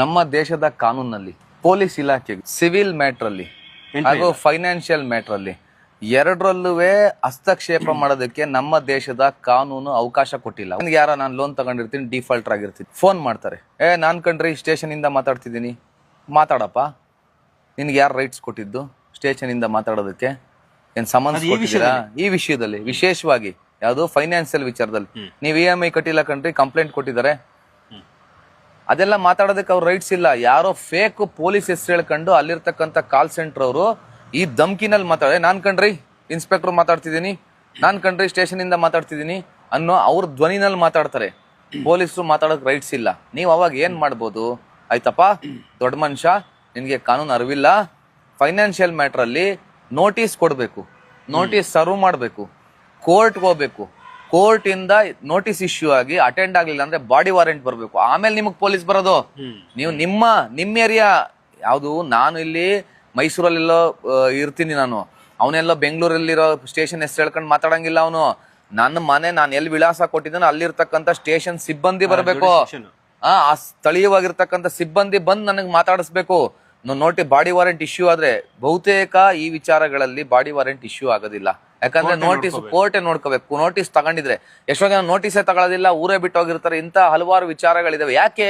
ನಮ್ಮ ದೇಶದ ಕಾನೂನಲ್ಲಿ ಪೊಲೀಸ್ ಇಲಾಖೆ ಸಿವಿಲ್ ಮ್ಯಾಟ್ರಲ್ಲಿ ಹಾಗೂ ಫೈನಾನ್ಷಿಯಲ್ ಮ್ಯಾಟ್ರಲ್ಲಿ ಎರಡರಲ್ಲೂ ಹಸ್ತಕ್ಷೇಪ ಮಾಡೋದಕ್ಕೆ ನಮ್ಮ ದೇಶದ ಕಾನೂನು ಅವಕಾಶ ಕೊಟ್ಟಿಲ್ಲ. ನನಗೆ ಯಾರ ನಾನು ಲೋನ್ ತಗೊಂಡಿರ್ತೀನಿ ಡಿಫಾಲ್ಟರ್ ಆಗಿರ್ತೀನಿ. ಫೋನ್ ಮಾಡ್ತಾರೆ. ಏ ನಾನ್ ಕಂಡ್ರಿ ಸ್ಟೇಷನ್ ಇಂದ ಮಾತಾಡ್ತಿದ್ದೀನಿ. ಮಾತಾಡಪ್ಪ. ನಿನ್ಗೆ ಯಾರು ರೈಟ್ಸ್ ಕೊಟ್ಟಿದ್ದು? ಸ್ಟೇಷನ್ ಇಂದ ಮಾತಾಡೋದಕ್ಕೆ ಏನ್ ಸಮನ್ಸ್ ಕೊಟ್ಟಿದ್ದೀರಾ? ಈ ವಿಷಯದಲ್ಲಿ ವಿಶೇಷವಾಗಿ ಯಾವುದು ಫೈನಾನ್ಸಿಯಲ್ ವಿಚಾರದಲ್ಲಿ. ನೀವು ಇ ಎಂ ಐ ಕಟ್ಟಿಲ್ಲ ಕಂಡ್ರಿ ಕಂಪ್ಲೇಂಟ್ ಕೊಟ್ಟಿದ್ದಾರೆ. ಅದೆಲ್ಲ ಮಾತಾಡೋದಕ್ಕೆ ಅವ್ರ ರೈಟ್ಸ್ ಇಲ್ಲ. ಯಾರೋ ಫೇಕ್ ಪೊಲೀಸ್ ಹೆಸರು ಹೇಳ್ಕೊಂಡು ಅಲ್ಲಿರ್ತಕ್ಕಂಥ ಕಾಲ್ ಸೆಂಟರ್ ಅವರು ಈ ಧಮ್ಕಿನಲ್ಲಿ ಮಾತಾಡ ನಾನ್ ಕಣ್ರಿ ಇನ್ಸ್ಪೆಕ್ಟರ್ ಮಾತಾಡ್ತಿದ್ದೀನಿ, ನಾನ್ ಕಣ್ರಿ ಸ್ಟೇಷನ್ ಇಂದ ಮಾತಾಡ್ತಿದ್ದೀನಿ ಅನ್ನೋ ಅವ್ರ ಧ್ವನಿನಲ್ಲಿ ಮಾತಾಡ್ತಾರೆ. ಪೊಲೀಸರು ಮಾತಾಡೋಕೆ ರೈಟ್ಸ್ ಇಲ್ಲ. ನೀವು ಅವಾಗ ಏನ್ ಮಾಡ್ಬೋದು? ಆಯ್ತಪ್ಪ, ದೊಡ್ಡ ಮನುಷ್ಯ, ನಿನಗೆ ಕಾನೂನು ಅರಿವಿಲ್ಲ ಫೈನಾನ್ಷಿಯಲ್ ಮ್ಯಾಟ್ರಲ್ಲಿ ನೋಟಿಸ್ ಕೊಡಬೇಕು. ನೋಟಿಸ್ ಸರ್ವ್ ಮಾಡಬೇಕು. ಕೋರ್ಟ್ಗೆ ಹೋಗ್ಬೇಕು. ಕೋರ್ಟ್ ಇಂದ ನೋಟಿಸ್ ಇಶ್ಯೂ ಆಗಿ ಅಟೆಂಡ್ ಆಗ್ಲಿಲ್ಲ ಅಂದ್ರೆ ಬಾಡಿ ವಾರೆಂಟ್ ಬರಬೇಕು. ಆಮೇಲೆ ನಿಮಗೆ ಪೊಲೀಸ್ ಬರೋದು? ನೀವು ನಿಮ್ಮ ನಿಮ್ಮ ಏರಿಯಾ ಯಾವುದು ನಾನು ಇಲ್ಲಿ ಮೈಸೂರಲ್ಲೆಲ್ಲೋ ಇರ್ತೀನಿ ನಾನು. ಅವನೆಲ್ಲ ಬೆಂಗಳೂರಲ್ಲಿರೋ ಸ್ಟೇಷನ್ ಹೆಸರು ಹೇಳ್ಕೊಂಡು ಮಾತಾಡಂಗಿಲ್ಲ ಅವನು. ನನ್ನ ಮನೆ ನಾನು ಎಲ್ಲಿ ವಿಳಾಸ ಕೊಟ್ಟಿದ್ದಾನೆ ಅಲ್ಲಿರ್ತಕ್ಕಂಥ ಸ್ಟೇಷನ್ ಸಿಬ್ಬಂದಿ ಬರಬೇಕು. ಆ ಆ ಸ್ಥಳೀಯವಾಗಿರ್ತಕ್ಕಂಥ ಸಿಬ್ಬಂದಿ ಬಂದು ನನಗೆ ಮಾತಾಡಿಸ್ಬೇಕು. ನೋಟಿ ಬಾಡಿ ವಾರೆಂಟ್ ಇಶ್ಯೂ ಆದ್ರೆ ಬಹುತೇಕ ಈ ವಿಚಾರಗಳಲ್ಲಿ ಬಾಡಿ ವಾರೆಂಟ್ ಇಶ್ಯೂ ಆಗೋದಿಲ್ಲ. ಯಾಕಂದ್ರೆ ನೋಟಿಸ್ ಕೋರ್ಟೆ ನೋಡ್ಕೋಬೇಕು. ನೋಟಿಸ್ ತಗೊಂಡಿದ್ರೆ ಎಷ್ಟೋ ಜನ ನೋಟಿಸೇ ತಗೊಳ್ಳೋದಿಲ್ಲ ಊರೇ ಬಿಟ್ಟು ಹೋಗಿರ್ತಾರೆ ಇಂತ ಹಲವಾರು ವಿಚಾರಗಳಿದಾವೆ. ಯಾಕೆ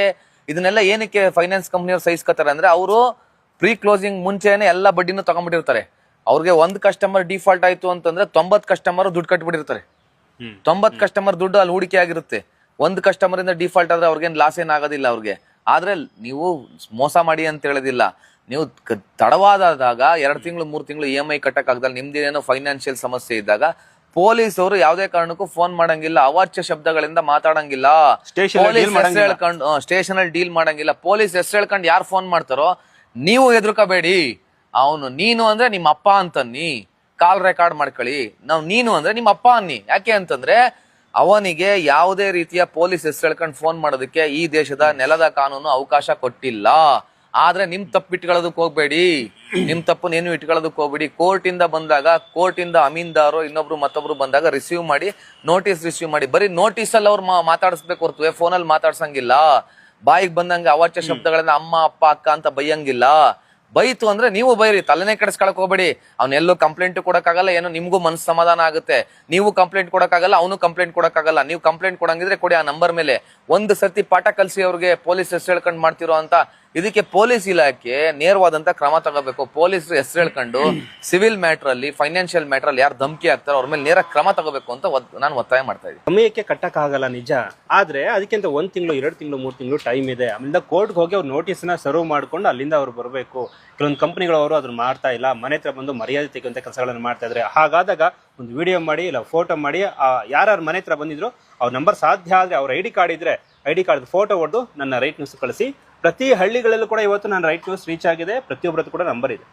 ಇದನ್ನೆಲ್ಲ ಏನಕ್ಕೆ ಫೈನಾನ್ಸ್ ಕಂಪ್ನಿಯವ್ರು ಸಹಿಸ್ಕೊತಾರೆ ಅಂದ್ರೆ ಅವರು ಪ್ರೀ ಕ್ಲೋಸಿಂಗ್ ಮುಂಚೆನೆ ಎಲ್ಲ ಬಡ್ಡಿನೂ ತಗೊಂಡ್ಬಿಟ್ಟಿರ್ತಾರೆ. ಅವ್ರಿಗೆ ಒಂದ್ ಕಸ್ಟಮರ್ ಡಿಫಾಲ್ಟ್ ಆಯ್ತು ಅಂತಂದ್ರೆ ತೊಂಬತ್ ಕಸ್ಟಮರ್ ದುಡ್ಡು ಕಟ್ಬಿಟ್ಟಿರ್ತಾರೆ. ತೊಂಬತ್ ಕಸ್ಟಮರ್ ದುಡ್ಡು ಅಲ್ಲಿ ಹೂಡಿಕೆ ಆಗಿರುತ್ತೆ. ಒಂದ್ ಕಸ್ಟಮರ್ ಇಂದ ಡಿಫಾಲ್ಟ್ ಆದ್ರೆ ಅವ್ರಿಗೇನು ಲಾಸ್ ಏನಾಗೋದಿಲ್ಲ ಅವ್ರಿಗೆ. ಆದ್ರೆ ನೀವು ಮೋಸ ಮಾಡಿ ಅಂತ ಹೇಳೋದಿಲ್ಲ. ನೀವು ತಡವಾದಾಗ ಎರಡು ತಿಂಗಳು ಮೂರು ತಿಂಗಳು ಇ ಎಂ ಐ ಕಟ್ಟಕ್ ಆಗದಲ್ಲಿ ನಿಮ್ದೇನೋ ಫೈನಾನ್ಷಿಯಲ್ ಸಮಸ್ಯೆ ಇದ್ದಾಗ ಪೊಲೀಸ್ ಅವರು ಯಾವುದೇ ಕಾರಣಕ್ಕೂ ಫೋನ್ ಮಾಡಂಗಿಲ್ಲ. ಅವಾಚ್ಯ ಶಬ್ದಗಳಿಂದ ಮಾತಾಡಂಗಿಲ್ಲ. ಪೊಲೀಸ್ ಹೆಸರು ಹೇಳ್ಕೊಂಡು ಸ್ಟೇಷನ್ ಅಲ್ಲಿ ಡೀಲ್ ಮಾಡಂಗಿಲ್ಲ. ಪೊಲೀಸ್ ಹೆಸರು ಹೇಳ್ಕೊಂಡು ಯಾರು ಫೋನ್ ಮಾಡ್ತಾರೋ ನೀವು ಹೆದರ್ಕೋಬೇಡಿ. ಅವನು ನೀನು ಅಂದ್ರೆ ನಿಮ್ಮ ಅಪ್ಪ ಅಂತನ್ನಿ. ಕಾಲ್ ರೆಕಾರ್ಡ್ ಮಾಡ್ಕೊಳ್ಳಿ. ನಾವು ನೀನು ಅಂದ್ರೆ ನಿಮ್ಮ ಅಪ್ಪ ಅನ್ನಿ. ಯಾಕೆ ಅಂತಂದ್ರೆ ಅವನಿಗೆ ಯಾವುದೇ ರೀತಿಯ ಪೊಲೀಸ್ ಹೆಸರು ಹೇಳ್ಕೊಂಡು ಫೋನ್ ಮಾಡೋದಕ್ಕೆ ಈ ದೇಶದ ನೆಲದ ಕಾನೂನು ಅವಕಾಶ ಕೊಟ್ಟಿಲ್ಲ. ಆದ್ರೆ ನಿಮ್ ತಪ್ಪು ಇಟ್ಕೊಳ್ಳೋದಕ್ಕೆ ಹೋಗ್ಬೇಡಿ. ನಿಮ್ ತಪ್ಪು ಏನು ಇಟ್ಕೊಳ್ಳೋದಕ್ಕೆ ಹೋಗ್ಬೇಡಿ. ಕೋರ್ಟ್ ಇಂದ ಬಂದಾಗ ಕೋರ್ಟ್ ಇಂದ ಅಮೀನ್ದಾರು ಇನ್ನೊಬ್ರು ಮತ್ತೊಬ್ರು ಬಂದಾಗ ರಿಸೀವ್ ಮಾಡಿ ನೋಟಿಸ್ ರಿಸೀವ್ ಮಾಡಿ. ಬರೀ ನೋಟಿಸ್ ಅಲ್ಲಿ ಅವ್ರು ಮಾತಾಡಿಸ್ಬೇಕು ಹೊರತು ಫೋನಲ್ಲಿ ಮಾತಾಡ್ಸಂಗಿಲ್ಲ. ಬಾಯಿಗೆ ಬಂದಂಗೆ ಅವಾಚ್ಯ ಶಬ್ದಗಳನ್ನ ಅಮ್ಮ ಅಪ್ಪ ಅಕ್ಕ ಅಂತ ಬೈಯಂಗಿಲ್ಲ. ಬೈತು ಅಂದ್ರೆ ನೀವು ಬೈರಿ ತಲೆನೇ ಕೆಡಿಸ್ಕೊಳಕ್ ಹೋಗ್ಬೇಡಿ. ಅವ್ನೆಲ್ಲೂ ಕಂಪ್ಲೇಂಟ್ ಕೊಡಕ್ಕಾಗಲ್ಲ ಏನೋ ನಿಮ್ಗೂ ಮನಸ್ಸು ಸಮಾಧಾನ ಆಗುತ್ತೆ. ನೀವು ಕಂಪ್ಲೇಂಟ್ ಕೊಡಕ್ಕಾಗಲ್ಲ ಅವನು ಕಂಪ್ಲೇಂಟ್ ಕೊಡಕ್ಕಾಗಲ್ಲ. ನೀವು ಕಂಪ್ಲೇಂಟ್ ಕೊಡಂಗಿದ್ರೆ ಕೊಡಿ ಆ ನಂಬರ್ ಮೇಲೆ. ಒಂದು ಸರ್ತಿ ಪಾಠ ಕಲ್ಸಿ ಅವ್ರಿಗೆ ಪೊಲೀಸ್ ಹೆಸರು ಹೇಳ್ಕೊಂಡು ಮಾಡ್ತಿರೋ ಅಂತ ಇದಕ್ಕೆ ಪೊಲೀಸ್ ಇಲಾಖೆ ನೇರವಾದಂತ ಕ್ರಮ ತಗೋಬೇಕು. ಪೊಲೀಸರು ಹೆಸರು ಹೇಳ್ಕೊಂಡು ಸಿವಿಲ್ ಮ್ಯಾಟರ್ ಅಲ್ಲಿ ಫೈನಾನ್ಷಿಯಲ್ ಮ್ಯಾಟರ್ ಅಲ್ಲಿ ಯಾರು ಧಮಕಿ ಆಗ್ತಾರೆ ಅವ್ರ ಮೇಲೆ ನೇರ ಕ್ರಮ ತಗೋಬೇಕು ಅಂತ ನಾನು ಒತ್ತಾಯ ಮಾಡ್ತಾ ಇದ್ದೀನಿ. ಸಮಯಕ್ಕೆ ಕಟ್ಟಕ್ಕಾಗಲ್ಲ ನಿಜ. ಆದ್ರೆ ಅದಕ್ಕಿಂತ ಒಂದ್ ತಿಂಗಳು, ಎರಡು ತಿಂಗಳು, ಮೂರು ತಿಂಗಳು ಟೈಮ್ ಇದೆ. ಅಲ್ಲಿಂದ ಕೋರ್ಟ್ಗೆ ಹೋಗಿ ಅವ್ರು ನೋಟಿಸ್ನ ಸರ್ವ್ ಮಾಡ್ಕೊಂಡು ಅಲ್ಲಿಂದ ಅವ್ರು ಬರಬೇಕು. ಕೆಲವೊಂದು ಕಂಪನಿಗಳವರು ಅದನ್ನ ಮಾಡ್ತಾ ಇಲ್ಲ. ಮನೆ ಹತ್ರ ಬಂದು ಮರ್ಯಾದೆ ತೆಗೆಯುವಂತ ಕೆಲಸಗಳನ್ನು ಮಾಡ್ತಾ ಇದ್ರೆ. ಹಾಗಾದಾಗ ಒಂದು ವಿಡಿಯೋ ಮಾಡಿ, ಇಲ್ಲ ಫೋಟೋ ಮಾಡಿ ಯಾರ್ಯಾರು ಮನೆ ಹತ್ರ ಬಂದಿದ್ರು, ಅವ್ರ ನಂಬರ್ ಸಾಧ್ಯ ಆದ್ರೆ ಅವ್ರ ಐ ಡಿ ಕಾರ್ಡ್ ಇದ್ರೆ ಐ ಡಿ ಕಾರ್ಡ್ ಫೋಟೋ ಹೊಡೆದು ನನ್ನ ರೈಟ್ ನ್ಯೂಸ್ ಕಳಿಸಿ ಪ್ರತಿ ಹಳ್ಳಿಗಳಲ್ಲೂ ಕೂಡ ಇವತ್ತು ನಾನು ರೈಟ್ ನ್ಯೂಸ್ ರೀಚ್ ಆಗಿದೆ. ಪ್ರತಿಯೊಬ್ಬರದ್ದು ಕೂಡ ನಂಬರ್ ಇದೆ.